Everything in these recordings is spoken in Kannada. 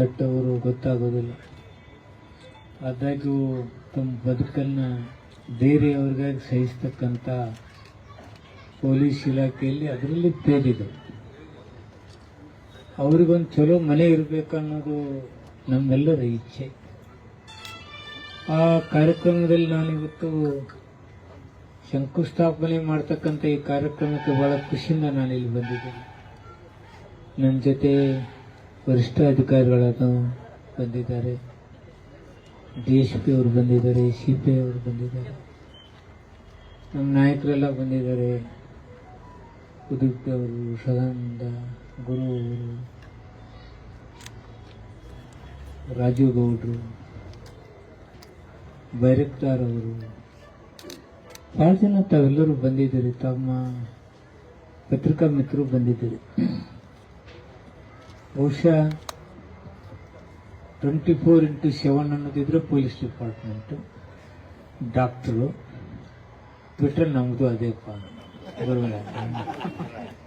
ದಟ್ಟವರು ಗೊತ್ತಾಗೋದಿಲ್ಲ. ಆದಾಗ್ಯೂ ತಮ್ಮ ಬದುಕನ್ನು ಬೇರೆಯವ್ರಿಗಾಗಿ ಸಹಿಸ್ತಕ್ಕಂಥ ಪೊಲೀಸ್ ಇಲಾಖೆಯಲ್ಲಿ ಅದರಲ್ಲಿ ತೇಲಿದೆ ಅವ್ರಿಗೊಂದು ಚಲೋ ಮನೆ ಇರಬೇಕನ್ನೋದು ನಮ್ಮೆಲ್ಲರ ಇಚ್ಛೆ. ಆ ಕಾರ್ಯಕ್ರಮದಲ್ಲಿ ನಾನಿವತ್ತು ಶಂಕುಸ್ಥಾಪನೆ ಮಾಡ್ತಕ್ಕಂಥ ಈ ಕಾರ್ಯಕ್ರಮಕ್ಕೆ ಭಾಳ ಖುಷಿಯಿಂದ ನಾನಿಲ್ಲಿ ಬಂದಿದ್ದೇನೆ. ನನ್ನ ಜೊತೆ ವರಿಷ್ಠ ಅಧಿಕಾರಿಗಳಾದ ಬಂದಿದ್ದಾರೆ. ಡಿ ಎಸ್ ಪಿ ಅವರು ಬಂದಿದ್ದಾರೆ, ಸಿ ಪಿ ಐ ಅವರು ಬಂದಿದ್ದಾರೆ. ನಮ್ಮ ನಾಯಕರೆಲ್ಲ ಬಂದಿದ್ದಾರೆ. ಉದುಪಿ ಅವರು, ಸದಾನಂದ, ಗುರು ಅವರು, ರಾಜೀವ್ ಗೌಡ್ರು ಬೈರಕ್ತಾರ್ ಅವರು. ಭಾಳ ಜನ ತಾವೆಲ್ಲರೂ ಬಂದಿದ್ದೀರಿ. ತಮ್ಮ ಪತ್ರಿಕಾ ಮಿತ್ರರು ಬಂದಿದ್ದೀರಿ. ಬಹುಶಃ ಟ್ವೆಂಟಿ ಫೋರ್ ಇಂಟು ಸೆವೆನ್ ಅನ್ನೋದಿದ್ರೆ ಪೊಲೀಸ್ ಡಿಪಾರ್ಟ್ಮೆಂಟು ಡಾಕ್ಟ್ರು ಬಿಟ್ಟರೆ ನಮ್ಮದು ಅದೇ ಬರೋಲ್ಲ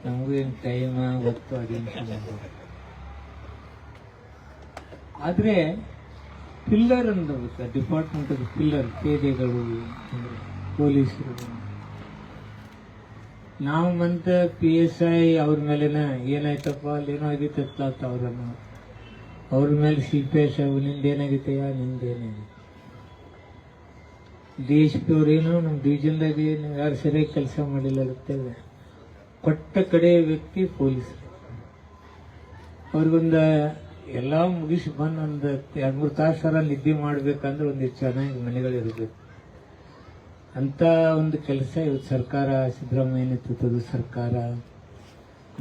ನಮಗೂ ಏನು ಟೈಮ್ ಗೊತ್ತು ಅದೇನು ಆದರೆ ಪಿಲ್ಲರ್ ಅನ್ನೋದು ಡಿಪಾರ್ಟ್ಮೆಂಟ್ ಪಿಲ್ಲರ್ ಪೇದೆಗಳು ಪೊಲೀಸರು ನಾವು ಮಂತ ಪಿ ಎಸ್ ಐ ಅವ್ರ ಮೇಲೆನ ಏನಾಯ್ತಪ್ಪ? ಅಲ್ಲೇನೋ ಆಗಿತ್ತು ಅಂತ ಅವ್ರನ್ನು. ಅವ್ರ ಮೇಲೆ ಸಿ ಪಿ ಎಸ್ ಐ ಏನಾಗಿತ್ತೆಯಾ ನಿಂದೇನಾಗಿತ್ತು ಡಿ ಎಸ್ ಪಿ ಅವ್ರೇನು ನಮ್ಮ ಡಿವಿಜನ್ದಾಗೆ ಯಾರು ಸರಿಯಾಗಿ ಕೆಲಸ ಮಾಡಿಲ್ಲ ಇರ್ತೇವೆ ಕೊಟ್ಟ ಕಡೆಯ ವ್ಯಕ್ತಿ ಪೊಲೀಸ್. ಅವ್ರಿಗೊಂದು ಎಲ್ಲ ಮುಗಿಸಿ ಬಂದು ಒಂದು ಎರಡು ಮೂರು ತಾಸರ ನಿದ್ದೆ ಮಾಡ್ಬೇಕಂದ್ರೆ ಒಂದು ಚೆನ್ನಾಗಿ ಮನೆಗಳಿರಬೇಕು. ಅಂತ ಒಂದು ಕೆಲಸ ಇವತ್ತು ಸರ್ಕಾರ, ಸಿದ್ದರಾಮಯ್ಯ ನೇತೃತ್ವದ ಸರ್ಕಾರ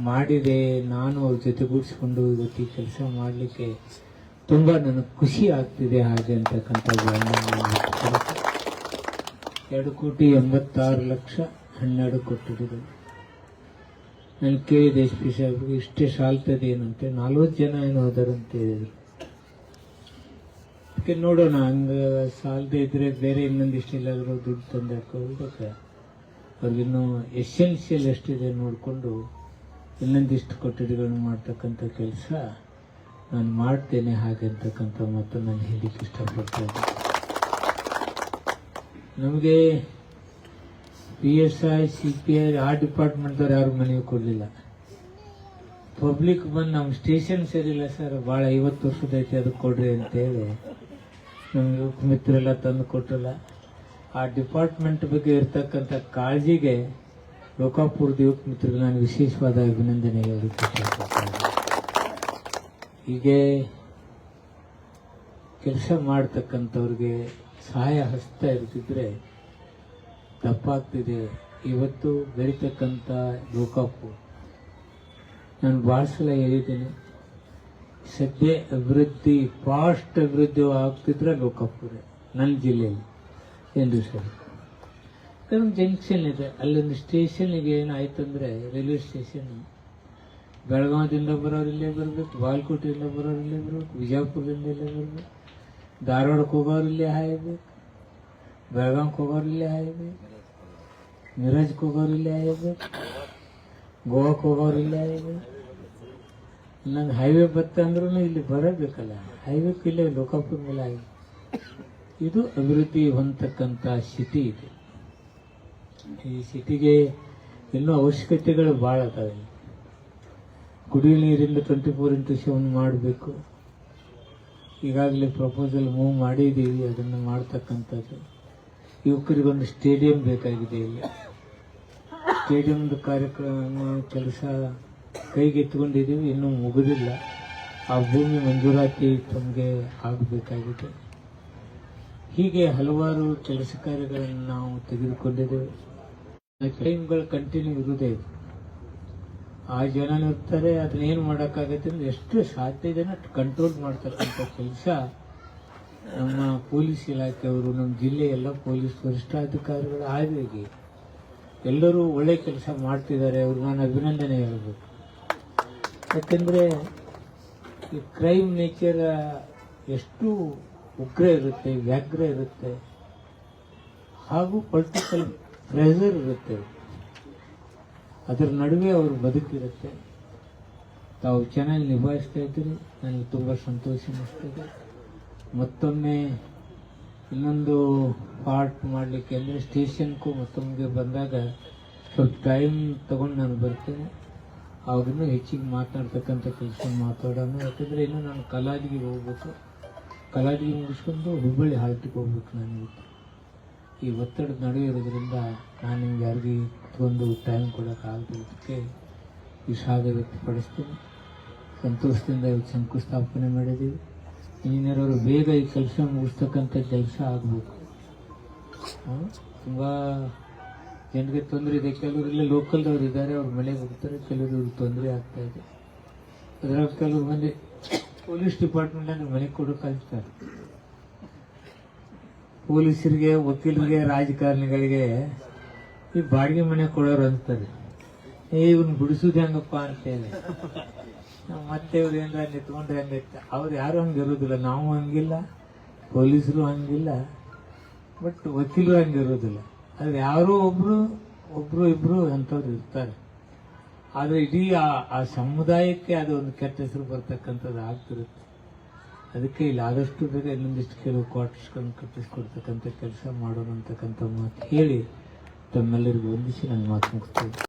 ಮಾಡಿದೆ. ನಾನು ಅವ್ರ ಜೊತೆಗೂಡಿಸ್ಕೊಂಡು ಇವತ್ತು ಈ ಕೆಲಸ ಮಾಡಲಿಕ್ಕೆ ತುಂಬ ನನಗೆ ಖುಷಿ ಆಗ್ತಿದೆ ಹಾಗೆ ಅಂತಕ್ಕಂಥ ಎರಡು ಕೋಟಿ ಎಂಬತ್ತಾರು ಲಕ್ಷ ಹನ್ನೆರಡು ಕೊಠಡಿಗಳು ನಾನು ಕೇಳಿದೆ ಎಸ್ ಪಿ ಸಾಹೇಬ್ರಿಗೆ ಇಷ್ಟೇ ಸಾಲ್ತದೆ ಏನಂತೆ ನಲ್ವತ್ತು ಜನ ಏನು ಹೋದಾರಂತ ಹೇಳಿದ್ರು. ಅದಕ್ಕೆ ನೋಡೋಣ, ಹಂಗೆ ಸಾಲದೆ ಇದ್ರೆ ಬೇರೆ ಇನ್ನೊಂದಿಷ್ಟು ಎಲ್ಲಾದರೂ ದುಡ್ಡು ತಂದು ಹಾಕೋದಕ್ಕೆ ಅವ್ರಿಗಿನ್ನೂ ಎಸೆನ್ಷಿಯಲ್ ಎಷ್ಟಿದೆ ನೋಡಿಕೊಂಡು ಇನ್ನೊಂದಿಷ್ಟು ಕೊಠಡಿಗಳನ್ನ ಮಾಡ್ತಕ್ಕಂಥ ಕೆಲಸ ನಾನು ಮಾಡ್ತೇನೆ ಹಾಗೆ ಅಂತಕ್ಕಂಥ ಮಾತು ನಾನು ಹೇಳಿಕ್ಕೆ ಇಷ್ಟಪಡ್ತಾ ಇದ್ದೀನಿ. ನಮಗೆ P S I C P I ಆ ಡಿಪಾರ್ಟ್ಮೆಂಟ್ದವ್ರು ಯಾರು ಮನೆಗೆ ಕೊಡಲಿಲ್ಲ. ಪಬ್ಲಿಕ್ ಬಂದು ನಮ್ಮ ಸ್ಟೇಷನ್ ಸರಿಯಿಲ್ಲ ಸರ್ ಭಾಳ ಐವತ್ತು ವರ್ಷದೈತೆ ಅದು ಕೊಡ್ರಿ ಅಂತೇಳಿ. ನಮ್ಮ ಮಿತ್ರೆಲ್ಲ ತಂದು ಕೊಟ್ಟಲ್ಲ ಆ ಡಿಪಾರ್ಟ್ಮೆಂಟ್ ಬಗ್ಗೆ ಇರ್ತಕ್ಕಂಥ ಕಾಳಜಿಗೆ ಲೋಕಾಪುರದ ಯುವಕ ಮಿತ್ರರಿಗೆ ನಾನು ವಿಶೇಷವಾದ ಅಭಿನಂದನೆ ಹೀಗೆ ಕೆಲಸ ಮಾಡ್ತಕ್ಕಂಥವ್ರಿಗೆ ಸಹಾಯ ಹಸ್ತ ಇರ್ತಿದ್ರೆ ತಪ್ಪಾಗ್ತಿದೆ. ಇವತ್ತು ಬೆಳೀತಕ್ಕಂಥ ಲೋಕಾಪು ನಾನು ಭಾಳ ಸಲ ಹೇಳಿದ್ದೀನಿ. ಸದ್ಯ ಅಭಿವೃದ್ಧಿ ಫಾಸ್ಟ್ ಅಭಿವೃದ್ಧಿ ಆಗ್ತಿದ್ರೆ ಲೋಕಾಪುರ ನನ್ನ ಜಿಲ್ಲೆಯಲ್ಲಿ ಎಂದು ಸರ್ ಒಂದು ಜಂಕ್ಷನ್ ಇದೆ ಅಲ್ಲೊಂದು ಸ್ಟೇಷನ್ಗೆ ಏನಾಯ್ತಂದ್ರೆ ರೈಲ್ವೆ ಸ್ಟೇಷನ್ ಬೆಳಗಾವದಿಂದ ಬರೋರು ಇಲ್ಲೇ ಬರಬೇಕು ಬಾಲ್ಕೋಟೆಯಿಂದ ಬರೋರು ಇಲ್ಲೇ ಬರಬೇಕು ವಿಜಯಪುರದಿಂದ ಇಲ್ಲೇ ಬರಬೇಕು ಧಾರವಾಡಕ್ಕೆ ಹೋಗೋರು ಇಲ್ಲೇ ಹಾಯಬೇಕು ಬೆಳಗಾವ್ಗೆ ಹೋಗೋರು ಇಲ್ಲೇ ಹಾಯಬೇಕು ಮಿರಾಜ್ಗೆ ಹೋಗೋರು ಇಲ್ಲೇ ಹಾಯಬೇಕು ಗೋವಾಕ್ಕೆ ಹೋಗೋರು ಇಲ್ಲೇ ಹಾಯಬೇಕು ನಂಗೆ ಹೈವೇ ಬತ್ತೆ ಅಂದ್ರೂ ಇಲ್ಲಿ ಬರಬೇಕಲ್ಲ. ಹೈವೇಕ್ಕೆ ಇಲ್ಲೇ ಲೋಕಾಪುರ ಇದು ಅಭಿವೃದ್ಧಿ ಹೊಂದತಕ್ಕಂಥ ಸಿಟಿ ಇದೆ. ಈ ಸಿಟಿಗೆ ಇನ್ನೂ ಅವಶ್ಯಕತೆಗಳು ಭಾಳ ಅದಾವೆ. ಕುಡಿಯುವ ನೀರಿಂದ ಟ್ವೆಂಟಿ ಫೋರ್ ಇಂಟು ಸೆವೆನ್ ಮಾಡಬೇಕು. ಈಗಾಗಲೇ ಪ್ರಪೋಸಲ್ ಮೂವ್ ಮಾಡಿದ್ದೀವಿ, ಅದನ್ನು ಮಾಡ್ತಕ್ಕಂಥದ್ದು. ಯುವಕರಿಗೊಂದು ಸ್ಟೇಡಿಯಂ ಬೇಕಾಗಿದೆ ಇಲ್ಲಿ. ಸ್ಟೇಡಿಯಂದು ಕಾರ್ಯಕ್ರಮ, ಕೆಲಸ ಕೈಗೆತ್ತಿಕೊಂಡಿದ್ದೀವಿ, ಇನ್ನೂ ಮುಗಿದಿಲ್ಲ. ಆ ಭೂಮಿ ಮಂಜೂರಾತಿ ತಮಗೆ ಆಗಬೇಕಾಗಿದೆ. ಹೀಗೆ ಹಲವಾರು ಕೆಲಸ ಕಾರ್ಯಗಳನ್ನು ನಾವು ತೆಗೆದುಕೊಂಡಿದ್ದೇವೆ. ಟೈಮ್ಗಳು ಕಂಟಿನ್ಯೂ ಇರುವುದೇ ಆ ಜನ ಇರ್ತಾರೆ ಅದನ್ನೇನು ಮಾಡೋಕ್ಕಾಗತ್ತೆ ಅಂದ್ರೆ ಎಷ್ಟು ಸಾಧ್ಯ ಅಷ್ಟು ಕಂಟ್ರೋಲ್ ಮಾಡ್ತಕ್ಕಂಥ ಕೆಲಸ ನಮ್ಮ ಪೊಲೀಸ್ ಇಲಾಖೆಯವರು, ನಮ್ಮ ಜಿಲ್ಲೆ ಎಲ್ಲ ಪೊಲೀಸ್ ವರಿಷ್ಠಾಧಿಕಾರಿಗಳು ಆಗಿ ಎಲ್ಲರೂ ಒಳ್ಳೆ ಕೆಲಸ ಮಾಡ್ತಿದ್ದಾರೆ. ಅವ್ರಿಗೆ ನಾನು ಅಭಿನಂದನೆ ಹೇಳಬೇಕು. ಯಾಕೆಂದರೆ ಈ ಕ್ರೈಮ್ ನೇಚರ್ ಎಷ್ಟು ಉಗ್ರ ಇರುತ್ತೆ ವ್ಯಾಘ್ರ ಇರುತ್ತೆ, ಹಾಗೂ ಪೊಲಿಟಿಕಲ್ ಪ್ರೆಸರ್ ಇರುತ್ತೆ. ಅದರ ನಡುವೆ ಅವರು ಬದುಕಿರುತ್ತೆ. ತಾವು ಚೆನ್ನಾಗಿ ನಿಭಾಯಿಸ್ತಾ ಇದ್ದೀರಿ, ನನಗೆ ತುಂಬ ಸಂತೋಷ ಅನ್ನಿಸ್ತದೆ. ಮತ್ತೊಮ್ಮೆ ಇನ್ನೊಂದು ಪಾರ್ಟ್ ಮಾಡಲಿಕ್ಕೆ ಅಂದರೆ ಸ್ಟೇಷನ್ಗೂ ಮತ್ತೊಮ್ಮೆ ಬಂದಾಗ ಸ್ವಲ್ಪ ಟೈಮ್ ತಗೊಂಡು ನಾನು ಬರ್ತೇನೆ. ಅವಾಗಿನ್ನೂ ಹೆಚ್ಚಿಗೆ ಮಾತನಾಡ್ತಕ್ಕಂಥ ಕೆಲಸ ಮಾತಾಡೋಣ. ಯಾಕಂದರೆ ಇನ್ನು ನಾನು ಕಲಾಡಿಗೆ ಹೋಗ್ಬೇಕು. ಕಲಾಡಿಗೆ ಮುಗಿಸ್ಕೊಂಡು ಹುಬ್ಬಳ್ಳಿ ಹಾಲ್ಟಿಗೆ ಹೋಗ್ಬೇಕು ನಾನು ಇವತ್ತು. ಈ ಒತ್ತಡದ ನಡುವೆ ಇರೋದ್ರಿಂದ ನಾನು ನಿಮ್ಗೆ ಯಾರಿಗೆ ಒಂದು ಟೈಮ್ ಕೊಡೋಕ್ಕಾಗದಕ್ಕೆ ವಿಷಾದ ವ್ಯಕ್ತಪಡಿಸ್ತೀನಿ. ಸಂತೋಷದಿಂದ ಇವತ್ತು ಶಂಕುಸ್ಥಾಪನೆ ಮಾಡಿದ್ದೀವಿ. ಇನ್ನೇನಾದ್ರು ಬೇಗ ಈ ಕೆಲಸ ಮುಗಿಸ್ತಕ್ಕಂಥ ಕೆಲಸ ಆಗಬೇಕು. ತುಂಬ ಜನರಿಗೆ ತೊಂದರೆ ಇದೆ. ಕೆಲವರು ಲೋಕಲ್ದವ್ರು ಇದ್ದಾರೆ, ಅವ್ರು ಮನೆಗೆ ಹೋಗ್ತಾರೆ ಕೆಲವರು ತೊಂದರೆ ಆಗ್ತಾ ಇದೆ. ಅದರಾಗ ಕೆಲವು ಮಂದಿ ಪೊಲೀಸ್ ಡಿಪಾರ್ಟ್ಮೆಂಟ್ ಮನೆ ಕೊಡೋ ಕಲಿಸ್ತಾರೆ ಪೊಲೀಸರಿಗೆ, ವಕೀಲರಿಗೆ, ರಾಜಕಾರಣಿಗಳಿಗೆ ಈ ಬಾಡಿಗೆ ಮನೆ ಕೊಡೋರು ಅಂತಾರೆ. ಏ ಇವ್ನ ಬಿಡಿಸೋದು ಹೆಂಗಪ್ಪ ಅಂತೇಳಿ ಮತ್ತೆ ಇವ್ರು ಏನಾರ ನಿಂತ್ಕೊಂಡ್ರೆ ಹೆಂಗೈತೆ ಅವ್ರು ಯಾರು ಹಂಗೆ ಇರೋದಿಲ್ಲ. ನಾವು ಹಂಗಿಲ್ಲ, ಪೊಲೀಸರು ಹಂಗಿಲ್ಲ ಬಟ್ ವಕೀಲರು ಹಂಗೆ ಅದು ಯಾರೋ ಒಬ್ರು ಒಬ್ರು ಇಬ್ರು ಅಂಥವ್ರು ಇರ್ತಾರೆ. ಆದರೆ ಇಡೀ ಆ- ಆ ಸಮುದಾಯಕ್ಕೆ ಅದು ಒಂದು ಕೆಟ್ಟ ಹೆಸರು ಬರ್ತಕ್ಕಂಥದ್ದು ಆಗ್ತಿರುತ್ತೆ. ಅದಕ್ಕೆ ಇಲ್ಲಿ ಆದಷ್ಟು ಬೇಗ ಇನ್ನೊಂದಿಷ್ಟು ಕೆಲವು ಕ್ವಾರ್ಟರ್ಸ್ಗಳನ್ನು ಕಟ್ಟಿಸ್ಕೊಡ್ತಕ್ಕಂಥ ಕೆಲಸ ಮಾಡೋಣ ಅಂತಕ್ಕಂಥ ಮಾತು ಹೇಳಿ ತಮ್ಮೆಲ್ಲರಿಗೂ ವಂದಿಸಿ ನಾನು ಮಾತು ಮುಗಿಸ್ತೇನೆ.